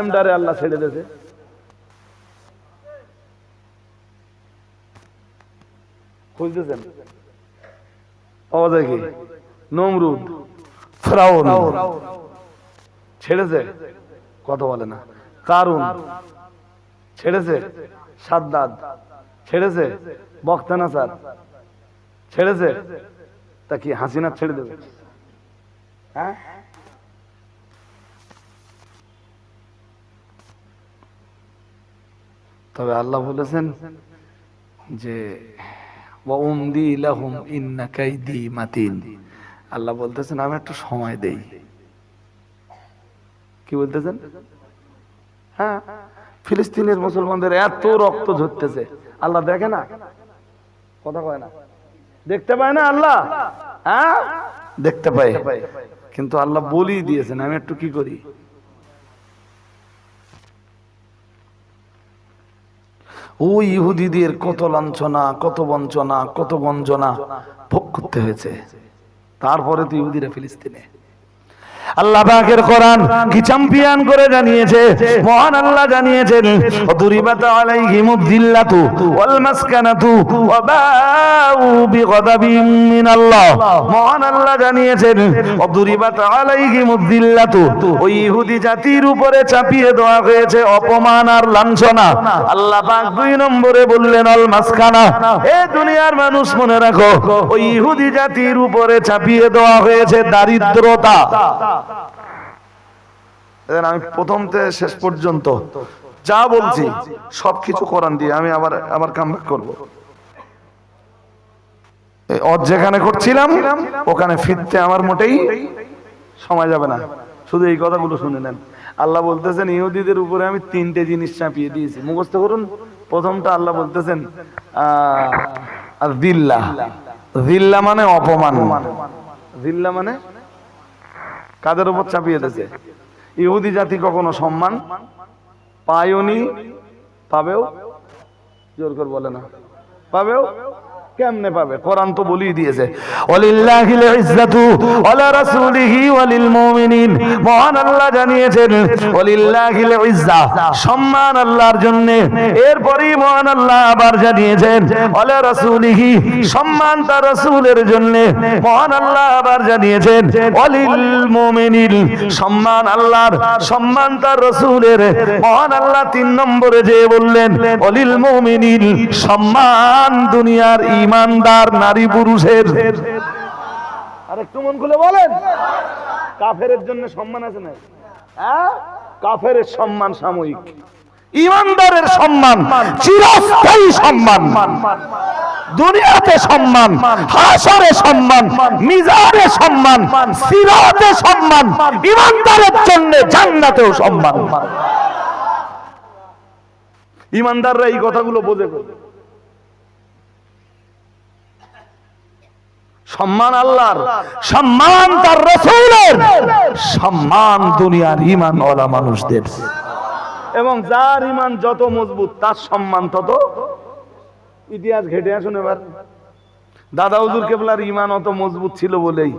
এমডারে আল্লাহ ছেড়ে দিয়েছে। খুঁজতেছেন? নমরুদ। ছেড়েছে? কত বলে না। কারুন। ছেড়েছে? সাদ্দাদ। ছেড়েছে? বক্তানা স্যার ছেড়েছে? তা কি হাসিনা ছেড়ে দেবে? হ্যাঁ? তবে আল্লাহ বলেছেন যে আল্লাহ বলতেছেন, আমি একটু সময় দেই। কি বলতেছেন? হ্যাঁ ফিলিস্তিনের মুসলমানদের এত রক্ত ঝরতেছে। আল্লাহ দেখে না? কথা কয় না? দেখতে পায় না আল্লাহ? হ্যাঁ? দেখতে পায়। কিন্তু আল্লাহ বলি দিয়েছেন, আমি একটু কি করি? ওই ইহুদিদের কত লাঞ্ছনা, কত বঞ্চনা, কত গঞ্জনা ভোগ করতে হয়েছে। তারপরে তো ইহুদিরা ফিলিস্তিনে। কোরআন কি করে জানিয়েছে? মহান আল্লাহ জানিয়েছেন জাতির উপরে চাপিয়ে দেওয়া হয়েছে অপমান আর লাঞ্ছনা। আল্লাহ দুই নম্বরে বললেন, আল মাসকানা। হে দুনিয়ার মানুষ মনে রাখো, ওই ইহুদি জাতির উপরে চাপিয়ে দেওয়া হয়েছে দারিদ্রতা। আমি প্রথম থেকে শেষ পর্যন্ত যা বলছি সবকিছু কোরআন দিয়ে আমি আবার আবার কাম করব। যেখানে করছিলাম ওখানে ফিরতে আমার মোটেই সময় যাবে না। শুধু এই কথাগুলো শুনে নেন। আল্লাহ বলতেছেন ইহুদিদের উপরে আমি তিনটে জিনিস চাপিয়ে দিয়েছি। মুখস্থ করুন প্রথমটা আল্লাহ বলতেছেন আহ, আর দিল্লা দিল্লা মানে অপমান। দিল্লা মানে কাদের উপর চাপিয়ে দিয়েছে? ইহুদি জাতি কখনো সম্মান পায়নি? পাবেও? জোর করে বলে না। পাবেও? কেমনে পাবে? কোরআন তো বলেই দিয়েছে। ওয়ালিল্লাহিল ইজ্জাতু ওয়ালা রাসূলিহি ওয়ালিল মুমিনিন। মহান আল্লাহ জানিয়েছেন, ওয়ালিল্লাহিল ইজ্জা, সম্মান আল্লাহর জন্য। এরপরই মহান আল্লাহ আবার জানিয়েছেন ওয়ালা রাসূলিহি, সম্মান তার রাসূলের জন্য। মহান আল্লাহ আবার জানিয়েছেন, ওয়ালিল মুমিনিন, সম্মান আল্লাহর, সম্মান তার রাসূলের। মহান আল্লাহ তিন নম্বরে যে বললেন অলিল মুমিনিন, সম্মান দুনিয়ার ইমানদার নারী পুরুষের। আর একটু মন খুলে বলেন। কাফেরের জন্য সম্মান আছে না? হ্যাঁ? কাফের সম্মান সাময়িক। ইমানদারের সম্মান চিরস্থায়ী সম্মান দুনিয়াতে সম্মান হাসরে সম্মান মিজারে সম্মান সিরাতে সম্মান ইমানদারের জন্য জান্নাতেও সম্মান। ইমানদাররা এই কথাগুলো বোঝে সম্মান আল্লাহর, সম্মান তার রসুলের, সম্মান দুনিয়ার ইমান ওলা মানুষদের। এবং যার ইমান যত মজবুত, তার সম্মান তত। ইতিহাস ঘেটে আসুন এবার। দাদা হুজুর কেবলার ইমান অত মজবুত ছিল বলেই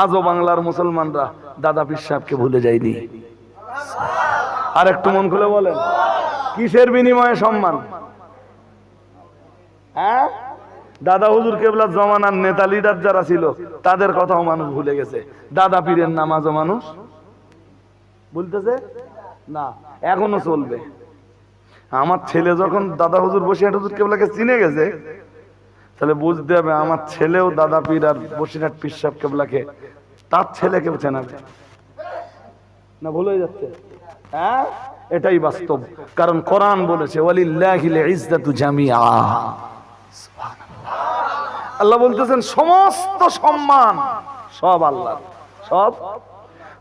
আজও বাংলার মুসলমানরা দাদা পীর সাহেবকে ভুলে যায়নি। আর একটু মন খুলে বলেন, কিসের বিনিময়ে সম্মান? হ্যাঁ? দাদা হুজুর কেবলার জমানার নেতা লিডার যারা ছিল, তাদের কথাও মানুষ ভুলে গেছে। দাদা পীরের নামাজও মানুষ বলতেছে? না, এখনও চলবে। আমার ছেলে যখন দাদা হুজুর বসিরহাট হুজুর কেবলাকে চিনে গেছে, তাহলে বুঝতে হবে আমার ছেলেও দাদা পীর আর বসিরহাট পীর সাহেব কেবলাকে, তার ছেলেকেও চেনাবে। না, ভুল হয়ে যাচ্ছে। হ্যাঁ? এটাই বাস্তব। কারণ কোরআন বলেছে, ওয়ালিল্লাহিল ইজ্জাতু জামিআ। আল্লাহ বলতেছেন সমস্ত সম্মান সব আল্লাহ সব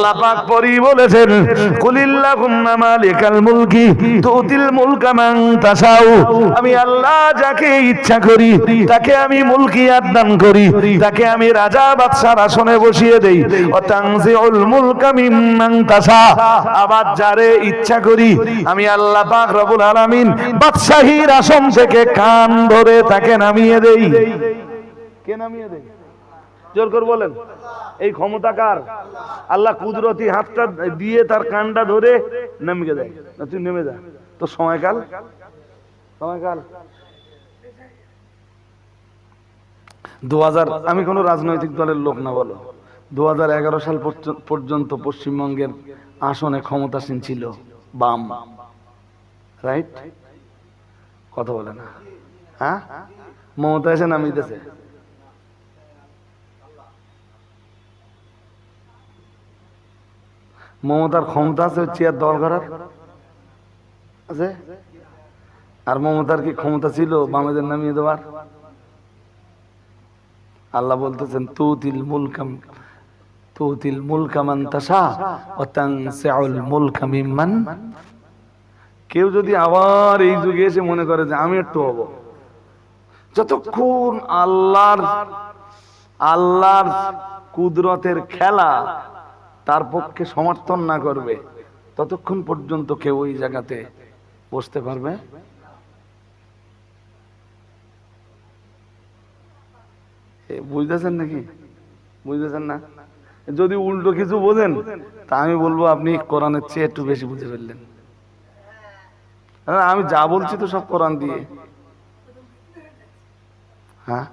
আল্লাহ পাক পরি বলেছেন, কুলিল্লাহুম্মা মালিকাল মুলকি, তুতিল মুলকা মান তাশাউ। আমি আল্লাহ যাকে ইচ্ছা করি, তাকে আমি মুলকিয়াত দান করি, তাকে আমি রাজা বাদশার আসনে বসিয়ে দেই। ও তানজিউল মুলকা মিম্মান তাশা। আবার যারে ইচ্ছা করি, আমি আল্লাহ পাক রব্বুল আলামিন বাদশাহীর আসন থেকে কান ধরে তাকে নামিয়ে দেই। কে নামিয়ে দেই জোর করে বলেন। এই ক্ষমতা কার? আল্লাহ কুদরতি হাতটা দিয়ে তার কানটা ধরে নেমে না, তুই নেমে যা। তো সময়কাল? সময়কাল? দু আমি কোনো রাজনৈতিক দলের লোক না, বলো। দু হাজার এগারো সাল পর্যন্ত পশ্চিমবঙ্গের আসনে ক্ষমতাসীন ছিল বাম। রাইট কথা বলে না। হ্যাঁ? মমতা এসে নামিয়েছে মমতার ক্ষমতা আছে চেয়ার দল করার আছে? আর মমতার কি ক্ষমতা ছিল? বামেদের নামিয়ে দেওয়ার। আল্লাহ বলতেছেন, তুতিল মুলকাম, তুতিল মুলকামান তাশা ওয়া তানসিউল মুলকা মিম্মান। কেউ যদি আবার এই যুগে এসে মনে করে যে আমি একটু হব, যতক্ষণ আল্লাহর আল্লাহর কুদরতের খেলা তার পক্ষে সমর্থন না করবে ততক্ষণ পর্যন্ত কেউ ওই জায়গাতে বসতে পারবে? বুঝতেছেন নাকি? বুঝতেছেন না? যদি উল্টো কিছু বোঝেন তা আমি বলব আপনি কোরআনের চেয়ে একটু বেশি বুঝে ফেললেন। হ্যাঁ, আমি যা বলছি তো সব কোরআন দিয়ে। হ্যাঁ?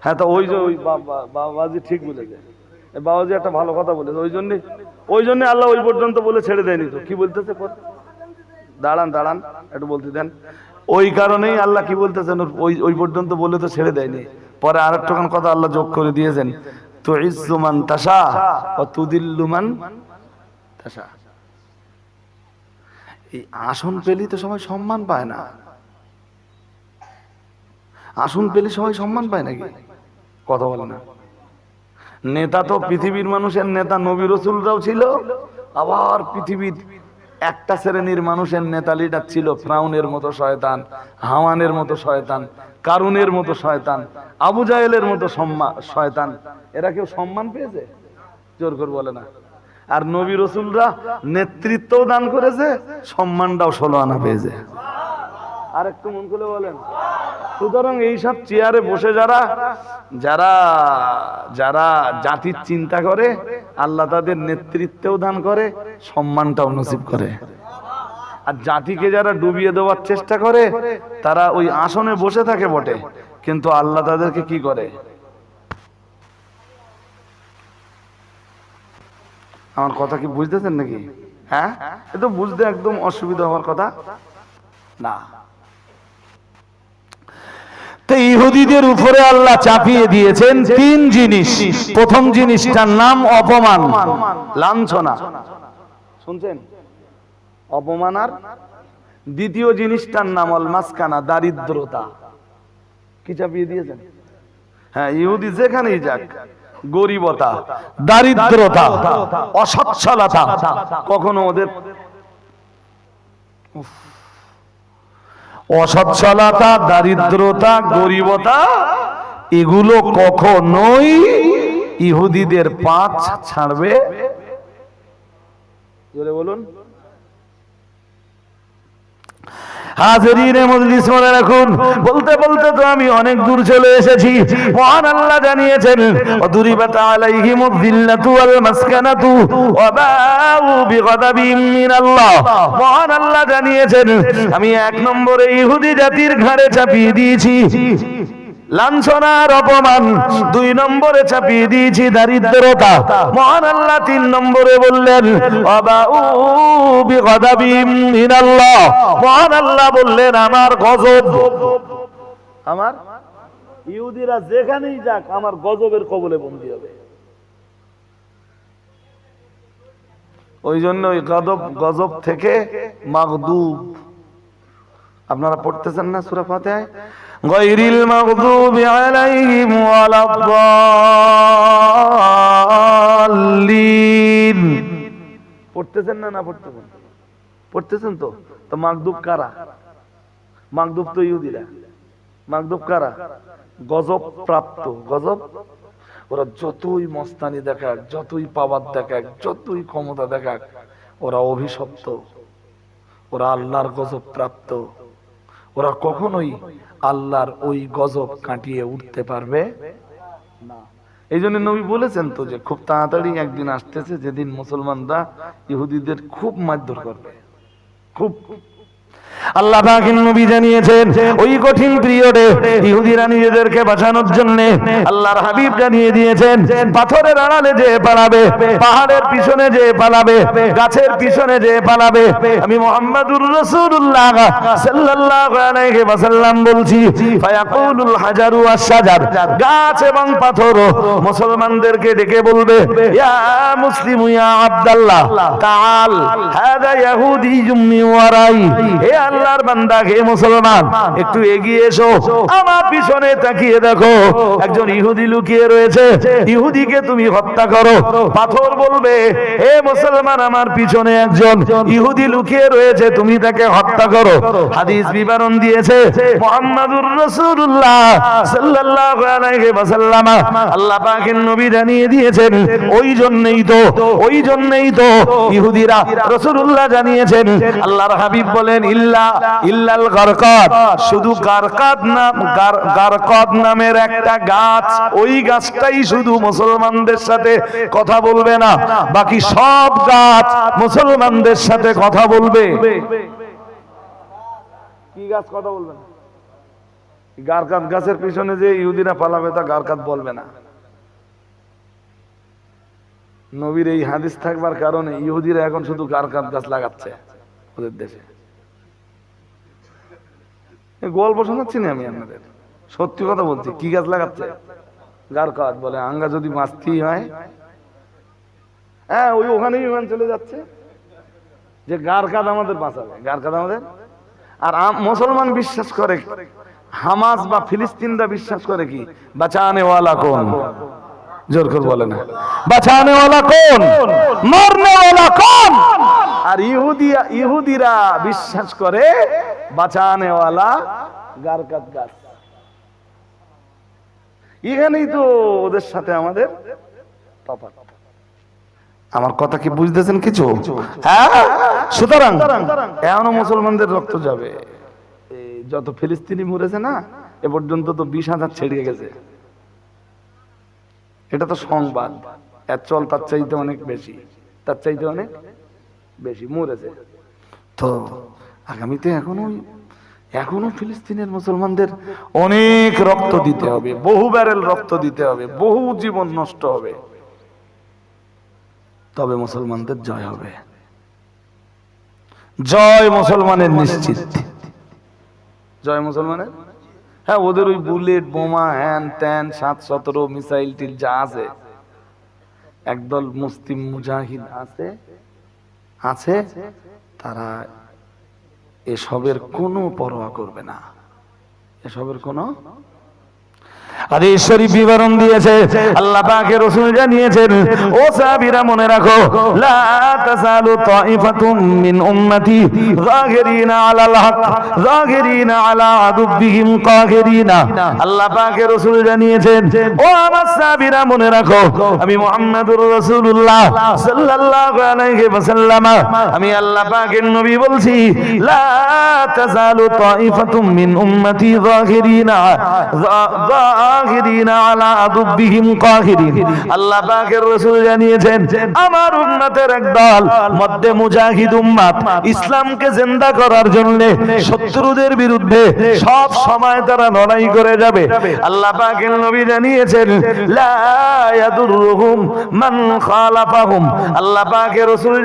হ্যাঁ তো ওই যে ওই বাবা- বাবাজি ঠিক বলেছে। এ বাবাজি একটা ভালো কথা বলেছে, ওই জন্য ওই জন্য আল্লাহ ওই পর্যন্ত বলে ছেড়ে দেয়নি তো। কি বলতেছে দাঁড়ান দাঁড়ান, একটু বলতে দেন। ওই কারণেই আল্লাহ কি বলতেছেন ওই ওই পর্যন্ত বলে তো ছেড়ে দেয়নি। পরে আর একটুখান কথা আল্লাহ যোগ করে দিয়েছেন। তো ইজ্জুমান তাসা ও তুদিল্লুমান তাসা এই আসন পেলি তো সবাই সম্মান পায় না। আসন পেলে সবাই সম্মান পায় নাকি? কথা বলে না। নেতা তো পৃথিবীর মানুষের নেতা, নবী রসুলরাও ছিল। আবার পৃথিবীর একটা শ্রেণির মানুষের নেতা লিডার ছিল, ফ্রাউনের মতো শয়তান, হাওয়ানের মতো শয়তান, কারুনের মতো শয়তান, আবু জাহেলের মতো সম্মা- শয়তান। এরা কেউ সম্মান পেয়েছে? জোর করে বলে না। আর নবী রসুলরা নেতৃত্বও দান করেছে, সম্মানটাও ষোলো আনা পেয়েছে। আর একটু মন খুলে বলেন। সুতরাং এইসব চেয়ারে বসে যারা যারা যারা জাতির চিন্তা করে, আল্লাহ তাদের নেতৃত্বেও দান করে, সম্মানটাও নসিব করে। আর জাতিকে যারা ডুবিয়ে দেওয়ার চেষ্টা করে, তারা ওই আসনে বসে থাকে বটে। কিন্তু আল্লাহ তাদেরকে কি করে? আমার কথা কি বুঝতেছেন নাকি? হ্যাঁ? এ তো বুঝতে একদম অসুবিধা হওয়ার কথা। না। তো ইহুদিদের উপরে আল্লাহ চাপিয়ে দিয়েছেন তিন জিনিস। প্রথম জিনিসটার নাম অপমান। লাঞ্ছনা। শুনছেন? অপমান আর? দ্বিতীয় জিনিসটার নাম অল মাসকানা দারিদ্রতা। কি চাপিয়ে দিয়েছেন? হ্যাঁ ইহুদি যেখানেই যাক, গরিবতা, দারিদ্রতা, অসচ্ছলতা, কখনো ওদের অসচ্ছলতা দারিদ্রতা গরিবতা এগুলো কখনোই ইহুদিদের পাঁচ ছাড়বে? বলুন। হাজরিনে মজলিস মনে রাখুন। বলতে বলতে তো আমি অনেক দূর চলে এসেছি। মহান আল্লাহ জানিয়েছেন অদুরিবাত আলাইহিম যিল্লাতু ওয়াল মাসকানাতু ওয়া বাউ বিগাদাবিন মিনাল্লাহ। মহান আল্লাহ জানিয়েছেন, আমি এক নম্বরে ইহুদি জাতির ঘাড়ে চাপিয়ে দিয়েছি। লাঞ্ছনার অপমান। দুই নম্বরে চাপিয়ে দিয়েছি দারিদ্রতা। মহান আল্লাহ তিন নম্বরে বললেন মহান আল্লাহ বললেন, আমার গজব। আমার? ইহুদিরা যেখানেই যাক, আমার গজবের কবলে বন্দী হবে। ওই জন্য ওই গজব গজব থেকে মাগদুব। আপনারা পড়তেছেন না সূরা ফাতিহায়? গায়রিল মাগদুবি আলাইহিম ওয়ালাদ الضالين পড়তেছেন না না পড়তেছেন পড়তেছেন তো তো মাগদুব কারা মাগদুব তো ইহুদিরা মাগদুব কারা গজব প্রাপ্ত গজব ওরা যতই মস্তানি দেখাক যতই পাওয়ার দেখাক যতই ক্ষমতা দেখাক ওরা অভিশপ্ত ওরা আল্লাহর গজব প্রাপ্ত ওরা কখনোই আল্লাহর ওই গজব কাটিয়ে উঠতে পারবে না। এই জন্য নবী বলেছেন তো যে খুব তাড়াতাড়ি একদিন আসতেছে, যেদিন মুসলমানরা ইহুদিদের খুব মারধর করবে। খুব আল্লাহ পাকের নবী জানিয়েছেন, ওই কঠিন পিরিয়ডে ইহুদিরা নিজেদেরকে বাঁচানোর জন্য আল্লাহর হাবিব জানিয়ে দিয়েছেন, পাথরের আড়ালে যে পালাবে, পাহাড়ের পিছনে যে পালাবে, গাছের পিছনে যে পালাবে, আমি মোহাম্মদুর রাসূলুল্লাহ সাল্লাল্লাহু আলাইহি ওয়াসাল্লাম বলছি, ফায়াকুলুল হাজারু আশ-শাজার, গাছ এবং পাথর মুসলমানদেরকে ডেকে বলবে, ইয়া মুসলিম ইয়া আব্দুল্লাহ তাআল ওয়ারাই, হে আল্লাহর বান্দা, হে মুসলমান, একটু এগিয়ে এসো। আমার পিছনে তাকিয়ে দেখো, একজন ইহুদি লুকিয়ে রয়েছে। ইহুদিকে তুমি হত্যা করো। পাথর বলবে, হে মুসলমান, আমার পিছনে একজন ইহুদি লুকিয়ে রয়েছে, তুমি তাকে হত্যা করো। হাদিস বিবরণ দিয়েছে মুহাম্মাদুর রাসূলুল্লাহ সাল্লাল্লাহু আলাইহি ওয়াসাল্লাম। আল্লাহ পাকের নবী জানিয়ে দিয়েছেন, ওই জন্যই তো, ওই জন্যই তো ইহুদিরা রাসূলুল্লাহ জানিয়েছেন। আল্লাহর হাবিব বলেন, ইল্লা না, বাকি সব গাছ মুসলমানদের সাথে কথা বলবে। কি গাছ কথা বলবে গারকাত গাছের পিছনে যে ইহুদিরা পালাবে তা গারকাত বলবে না। নবীর এই হাদিস থাকবার কারণে ইহুদিরা এখন শুধু গারকাত গাছ লাগাচ্ছে ওদের দেশে। গল্প শোনাচ্ছি না আমি আপনাদের। সত্যি কথা বলছি, কি গাছ লাগাচ্ছে? গারকাত বলে, আঙ্গা যদি মাস্তি হয়। হ্যাঁ ওই বিমান চলে যাচ্ছে। যে গারকাত আমাদের বাঁচাবে। গারকাত আমাদের? আর মুসলমান বিশ্বাস করে হামাস বা ফিলিস্তিনরা বিশ্বাস করে কি? বাঁচানে কোন? জোর করে বলে না। বাঁচানে কোন? মরনে কোন? আর ইহুদিয়া, ইহুদিরা বিশ্বাস করে বাঁচানে ওয়ালা গারকাত গাছ। এখানেই তো ওদের সাথে আমাদের আমার কথা কি বুঝতেছেন কিছু? হ্যাঁ? সুতরাং মুসলমানদের রক্ত যাবে। যত ফিলিস্তিনি মরেছে না, এ পর্যন্ত তো বিশ হাজার ছেড়ে গেছে। এটা তো সংবাদ। এর চল তার চাইতে অনেক বেশি। তার চাইতে অনেক বেশি মরেছে তো আগামীতে এখনও এখনও ফিলিস্তিনের মুসলমানদের অনেক রক্ত দিতে হবে। বহু ব্যারেল রক্ত দিতে হবে। বহু জীবন নষ্ট হবে। তবে মুসলমানদের জয় হবে। জয় মুসলমানের নিশ্চিত। জয় মুসলমানের? হ্যাঁ ওদের ওই বুলেট, বোমা, হ্যান ত্যান, সাত সতেরো মিসাইল টিল যা আছে। একদল মুসলিম মুজাহিদ আছে। আছে তারা এসবের কোনো পরোয়া করবে না। এসবের কোনো হাদিস বিবরণ দিয়েছে, আল্লাহ পাকের ও মনে রাখো মিন রাখো, আমি মুহাম্মদুর রাসূলুল্লাহ সাল্লাল্লাহু আল্লাহ নবী বলছি, লা মিন উম্মতি শত্রুদের বিরুদ্ধে সব সময় তারা লড়াই করে যাবে। নবী জানিয়েছেন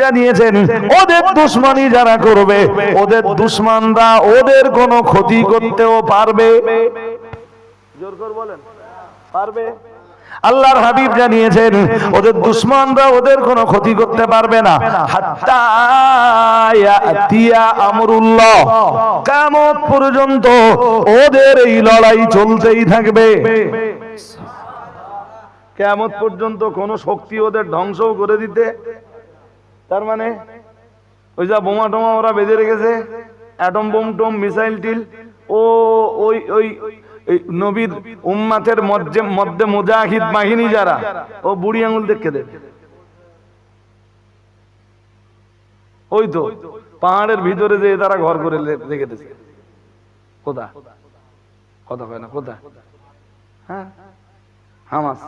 জানিয়েছেন, ওদের দুশমনি যারা করবে, ওদের দুশমনরা ওদের কোনো ক্ষতি করতেও পারবে। জোর করে বলেন। পারবে? আল্লাহর হাবিব জানিয়েছেন ওদের দুশ্মনরা ওদের কোনো ক্ষতি করতে পারবে না। আমরুল্লাহ। কিয়ামত পর্যন্ত ওদের এই লড়াই চলতেই থাকবে। কেমন পর্যন্ত কোনো শক্তি ওদের ধ্বংসও করে দিতে। তার মানে ওই যা বোমা টোমা ওরা বেঁধে রেখেছে অ্যাটম বোম টোম মিসাইল টিল ও ওই ওই নবীর উম্মাতের মধ্যে মধ্যে মুজাহিদ বাহিনী যারা, ও বুড়ি আঙুল দেখে দেবে ওই তো, পাহাড়ের ভিতরে যে তারা ঘর করে রেখে দিয়েছে। কোথা? কথা কয় না, কোথা? হ্যাঁ? হামাস।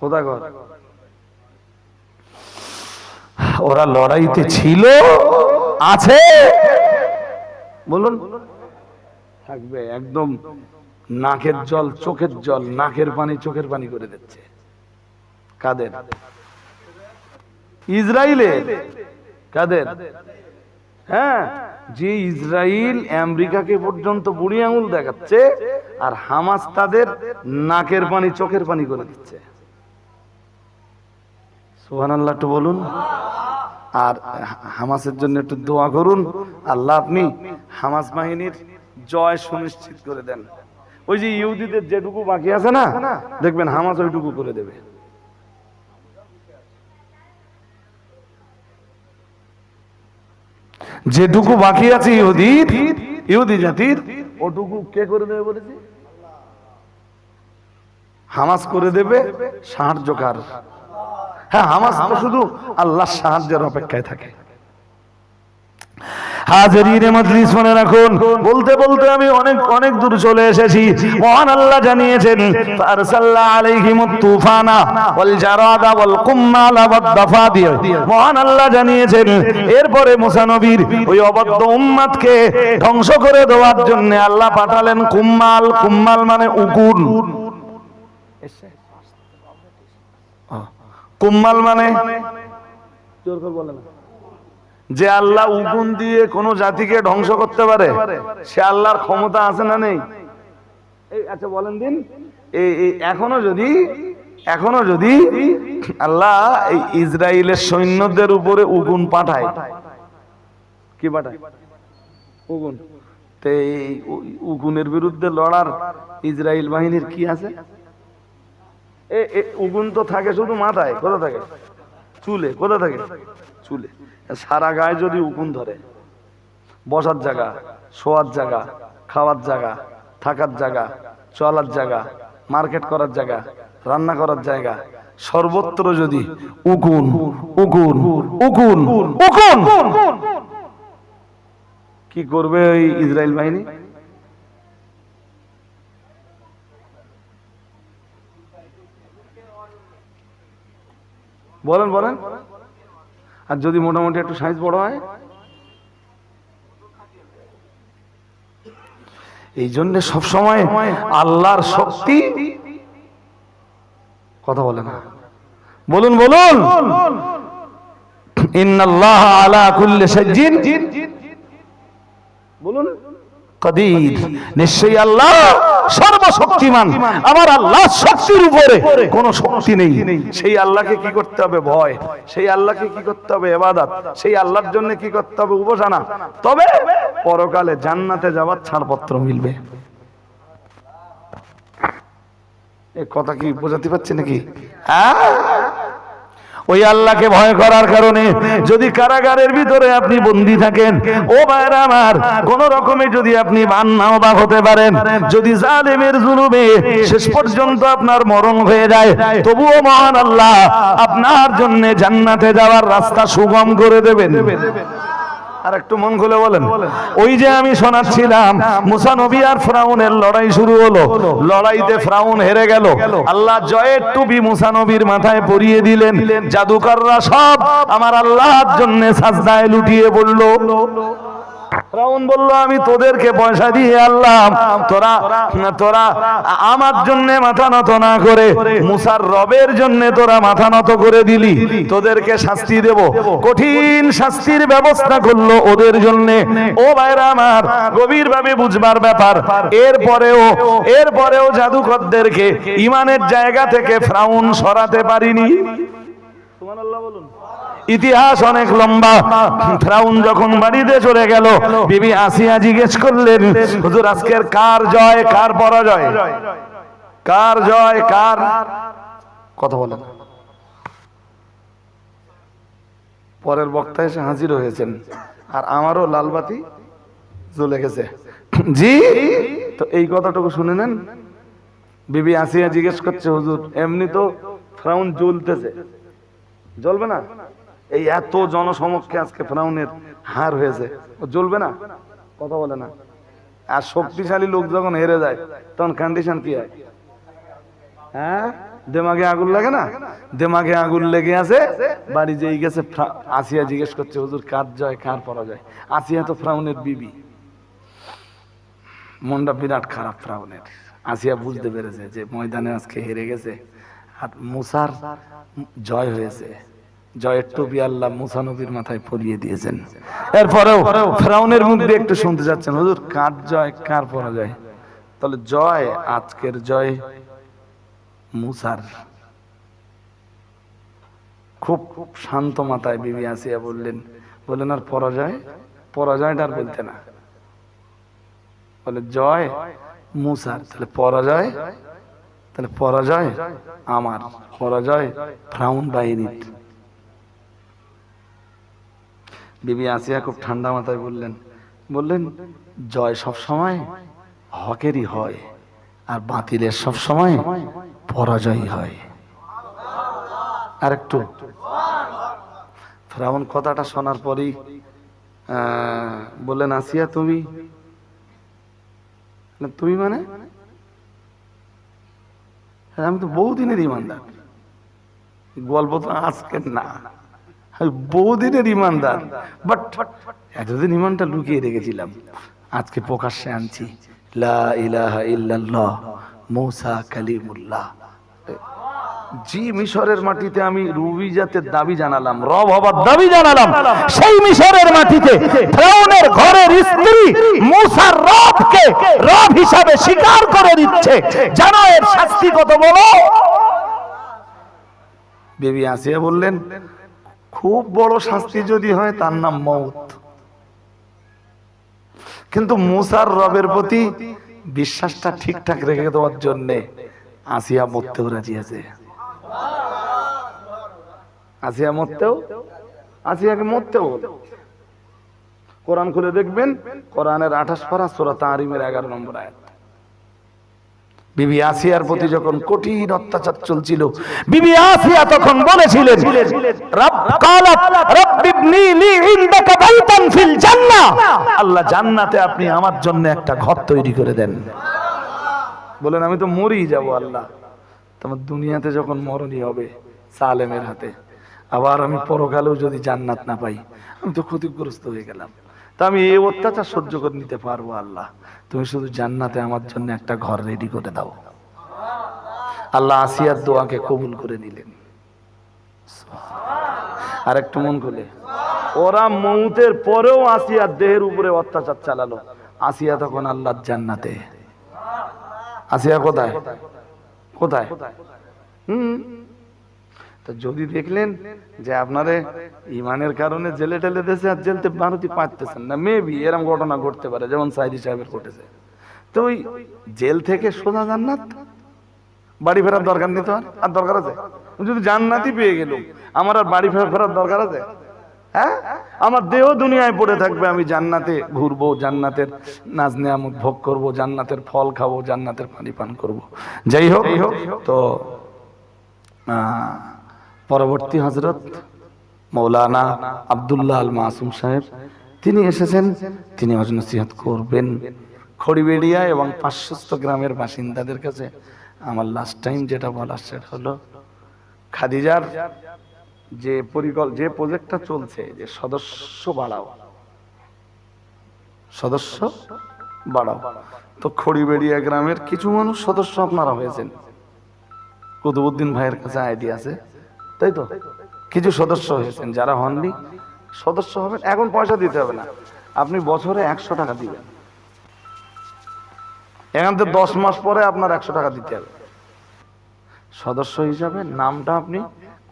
কোথা ঘর? ওরা লড়াইতে ছিল, আছে। বলুন। থাকবে, একদম নাকের জল, চোখের জল, নাকের পানি, চোখের পানি করে দিচ্ছে। কাদের? ইসরায়েলে কাদের? হ্যাঁ যে ইসরায়েল আমেরিকাকে পর্যন্ত বুড়ি আঙুল দেখাচ্ছে আর হামাস তাদের নাকের পানি, চোখের পানি করে দিচ্ছে। সোহান আল্লাহ একটু বলুন। আর হামাসের জন্য একটু দোয়া করুন। আল্লাহ আপনি হামাস বাহিনীর জয় সুনিশ্চিত করে দেন। ওই যে ইহুদিদের যেটুকু বাকি আছে না, দেখবেন হামাস ওইটুকু করে দেবে। যেটুকু বাকি আছে ইহুদির ইহুদি জাতির, ওটুকু কে করে দেবে বলেছে? হামাস করে দেবে সাহায্যকার। হ্যাঁ হামাস শুধু আল্লাহ সাহায্যের অপেক্ষায় থাকে। হাজারিনে মজলিস মনে রাখুন। বলতে বলতে আমি অনেক অনেক দূর চলে এসেছি। মহান আল্লাহ জানিয়েছেন আলাইহিম তুফানা ওয়াল জারাদা ওয়াল মহান আল্লাহ জানিয়েছেন, এরপরে মুসা নবীর ওই অবদ্ধ উম্মাদকে ধ্বংস করে দেওয়ার জন্য আল্লাহ পাঠালেন কুম্মাল। কুম্মাল মানে উকুন। কুম্মাল মানে? জোর করে বলেন যে আল্লাহ উগুন দিয়ে কোন জাতিকে ধ্বংস করতে পারে সে আল্লাহর ক্ষমতা আছে না নেই? আচ্ছা বলেন দিন। এখনও যদি এখনও যদি আল্লাহ এই ইসরায়েলের সৈন্যদের উপরে উগুন পাঠায়। কি পাঠায়? উগুন। তো এই উগুনের বিরুদ্ধে লড়ার ইসরায়েল বাহিনীর কি আছে? এ উগুন তো থাকে শুধু মাথায় কোথা থাকে? চুলে কোথা থাকে? চুলে। সারা গায়ে যদি উকুন ধরে, বসার জায়গা, শোয়ার জায়গা, খাওয়ার জায়গা, থাকার জায়গা, চলার জায়গা, মার্কেট করার জায়গা, রান্না করার জায়গা, সর্বত্র যদি উকুন উকুন উকুন উকুন! কি করবে ওই ইসরায়েল বাহিনী? বলেন বলেন। আর যদি মোটামুটি একটু সাইজ বড় হয়? এই জন্য সবসময় আল্লাহর শক্তি কথা বলে না। বলুন বলুন। বলুন। কদির নিশ্চয়ই আল্লাহ সর্বশক্তিমান। আমার আল্লাহ শক্তির উপরে কোনো শক্তি নেই। সেই আল্লাহকে কি করতে হবে? ভয়। সেই আল্লাহকে কি করতে হবে? সেই আল্লাহর জন্য কি করতে হবে? উপাসনা। তবে পরকালে জান্নাতে যাওয়ার ছাড়পত্র মিলবে। কথা কি বোঝাতে পারছি নাকি? হ্যাঁ? ওই আল্লাহকে ভয় করার কারণে যদি কারাগারের ভিতরে আপনি বন্দি থাকেন, ও ভাইরা আমার, কোন রকমে যদি আপনি বান নাও বা হতে পারেন, যদি জালেমের জুলুমে শেষ পর্যন্ত আপনার মরণ হয়ে যায়, তবুও মহান আল্লাহ আপনার জন্য জান্নাতে যাওয়ার রাস্তা সুগম করে দেবেন। বলেন। ওই যে আমি শোনাচ্ছিলাম আর ফ্রাউনের লড়াই শুরু হলো। লড়াইতে ফ্রাউন হেরে গেল। আল্লাহ জয়ের মাথায় পরিয়ে দিলেন। জাদুকররা সব আমার আল্লাহর জন্য সাজদায় লুটিয়ে বলল ফ্রাউন বলল, আমি তোদেরকে পয়সা দিয়ে আল্লাহ তোরা তোরা, আমার জন্য মাথা নত না করে, মুসার রবের জন্য তোরা মাথা নত করে দিলি। তোদেরকে শাস্তি দেব। কঠিন শাস্তির ব্যবস্থা করল ওদের জন্য। ও ভাইরা আমার গভীর ভাবে বুঝবার ব্যাপার। এরপরেও এরপরেও জাদুকরদেরকে ইমানের জায়গা থেকে ফ্রাউন সরাতে পারিনি। বলুন। ইতিহাস অনেক লম্বা। ফ্রাউন যখন বাড়িতে চলে গেল, বিবি আসিয়া জিজ্ঞেস করলেন, হুজুর, আজকের কার জয়, কার পরাজয়? কার জয়, কার? কথা বলেন। পরের বক্তা এসে হাজির হয়েছেন, আর আমারও লালবাতি জ্বলে গেছে। জি? তো এই কথাটুকু শুনে নেন। বিবি আসিয়া জিজ্ঞেস করছে, হুজুর, এমনি তো ফ্রাউন জ্বলতেছে। জ্বলবে না? এই এত জনসমক্ষে আজকে ফ্রাউনের হার হয়েছে। জ্বলবে না? কথা বলে না। আর শক্তিশালী লোক যখন হেরে যায়, তখন কন্ডিশন কি হয়? হ্যাঁ? দেমাগে আগুন লাগে না? দেমাগে আগুন লেগে আছে, বাড়ি যেই গেছে আসিয়া জিজ্ঞেস করছে, হুজুর, কার জয়, কার পরাজয়? আসিয়া তো ফ্রাউনের বিবি। মনটা বিরাট খারাপ ফ্রাউনের। আসিয়া বুঝতে পেরেছে যে ময়দানে আজকে হেরে গেছে। আর মুসার জয় হয়েছে। জয়ের টুপি আল্লাহ মুসা নবীর মাথায় পরিয়ে দিয়েছেন। এরপরেও মুখ দিয়ে একটু শুনতে যাচ্ছেন। হুজুর, কার জয়, কার পরাজয়? তাহলে জয়, আজকের জয় মুসার। খুব খুব শান্ত মাথায় বিবি আসিয়া বললেন বললেন, আর পরাজয়? পরাজয়টা আর বলতে না। বলে, জয় মুসার। তাহলে পরাজয় তাহলে পরাজয় আমার। পরাজয় ফ্রাউন বাহিনীর। বিবি আসিয়া খুব ঠান্ডা মাথায় বললেন বললেন, জয় সব সময় হকেরই হয় আর বাতিলের সব সময় পরাজয়ই হয়। আর একটু ফ্রাউন কথাটা শোনার পরেই বললেন, আসিয়া তুমি? তুমি মানে? আমি তো বহুদিনের ইমানদার। গল্প তো আজকের না। বহুদিনের ইমানদার। বাট এতদিন ইমানটা লুকিয়ে রেখেছিলাম। আজকে প্রকাশ্যে আনছি। জি মিশরের মাটিতে আমি রুবি জাতের দাবি জানালাম, রব হবার দাবি জানালাম, সেই মিশরের মাটিতে ফেরাউনের ঘরের স্ত্রী মুসার রবকে রব হিসাবে স্বীকার করে দিচ্ছে জানো এর শাস্তি কত বলো? বেবি আসিয়া বললেন খুব বড় শাস্তি যদি হয়, তার নাম মৌত কিন্তু মুসার রবের প্রতি বিশ্বাসটা ঠিকঠাক রেখে দেওয়ার জন্য আসিয়া মরতেও রাজি আছে। আসিয়া মরতেও? আসিয়াকে মরতেও। কোরআন খুলে দেখবেন, কোরআনের আঠাশ পারা সোরা তারিমের এগারো নম্বর আয়াত। বিবি আসিয়ার প্রতি যখন কঠিন অত্যাচার চলছিল বিবি আসিয়া তখন বলেছিলেন আল্লাহ জান্নাতে আপনি আমার জন্য একটা ঘর তৈরি করে দেন। বলেন আমি তো মরেই যাব আল্লাহ। তোমার দুনিয়াতে যখন মরণই হবে সালেমের হাতে আবার আমি পরকালেও যদি জান্নাত না পাই আমি তো ক্ষতিগ্রস্ত হয়ে গেলাম। তা আমি এই অত্যাচার সহ্য করে নিতে পারব, আল্লাহ। তুমি শুধু জান্নাতে আমার জন্য একটা ঘর রেডি করে দাও। আল্লাহ আসিয়ার দোয়াকে কবুল করে নিলেন। আর একটু মন খুলে। ওরা মৌতের পরেও আসিয়ার দেহের উপরে অত্যাচার চালালো। আসিয়া তখন আল্লাহর জান্নাতে। আসিয়া কোথায়? কোথায়? হুম? তো যদি দেখলেন যে আপনারে ইমানের কারণে জেলে টেলে দেশে আর জেলতে ভারতই পারতেছেন না মেবি এরকম ঘটনা ঘটতে পারে যেমন সাইদি সাহেবের ঘটেছে। তো ওই জেল থেকে সোজা জান্নাত? বাড়ি ফেরার দরকার নেই তো আর? আর দরকার আছে? যদি জান্নাতই পেয়ে গেল আমার আর বাড়ি ফেরা ফেরার দরকার আছে? হ্যাঁ? আমার দেহ দুনিয়ায় পড়ে থাকবে আমি জান্নাতে ঘুরবো জান্নাতের নাজ নেয়ামত ভোগ করব জান্নাতের ফল খাব জান্নাতের পানি পান করব। যাই হোক তো আহ, পরবর্তী হজরত মৌলানা আব্দুল্লাহ আল মাসুম সাহেব, তিনি এসেছেন। তিনি হজ নসিহত করবেন। খড়িবেড়িয়া এবং পার্শ্বস্ত গ্রামের বাসিন্দাদের কাছে আমার লাস্ট টাইম যেটা বলার সেটা হলো, খাদিজার যে পরিকল, যে প্রজেক্টটা চলছে, যে সদস্য বাড়াও সদস্য বাড়াও। তো খড়িবেড়িয়া গ্রামের কিছু মানুষ সদস্য আপনারা হয়েছেন। কুতুবুদ্দিন ভাইয়ের কাছে আইডিয়া আছে। তাই তো? কিছু সদস্য হয়েছেন, যারা হননি, সদস্য হবেন, এখন পয়সা দিতে হবে না। আপনি বছরে একশো টাকা দিবেন। এখান থেকে দশ মাস পরে আপনার একশো টাকা দিতে হবে। সদস্য হিসাবে নামটা আপনি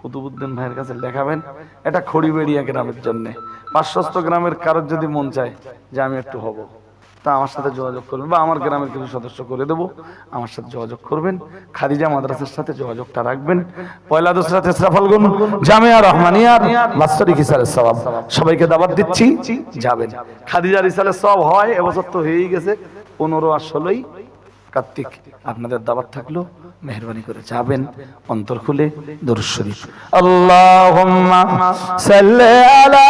কুতুবুদ্দিন ভাইয়ের কাছে লেখাবেন। এটা খড়িবেড়িয়া গ্রামের জন্য। পার্শ্বস্ত গ্রামের কারোর যদি মন চায় যে আমি একটু হব। তা আমার সাথে যোগাযোগ করবেন বা আমার গ্রামের কিছু সদস্য করে দেবো। আমার সাথে যোগাযোগ করবেন। খাদিজা মাদ্রাসার সাথে যোগাযোগটা রাখবেন। পয়লা দোসরা তেসরা ফাল্গুন, জামিয়া রহমানিয়ার বাৎসরিক ইসালের সবাব সবাইকে দাবাত দিচ্ছি, যাবেন। খাদিজার ইসালের সব হয়, এবছর তো হয়েই গেছে। পনেরো আর ষোলোই কার্তিক আপনাদের দাবাত থাকল। মেহরবানি করে যাবেন। অন্তর খুলে দরুদ সাল্লি আলা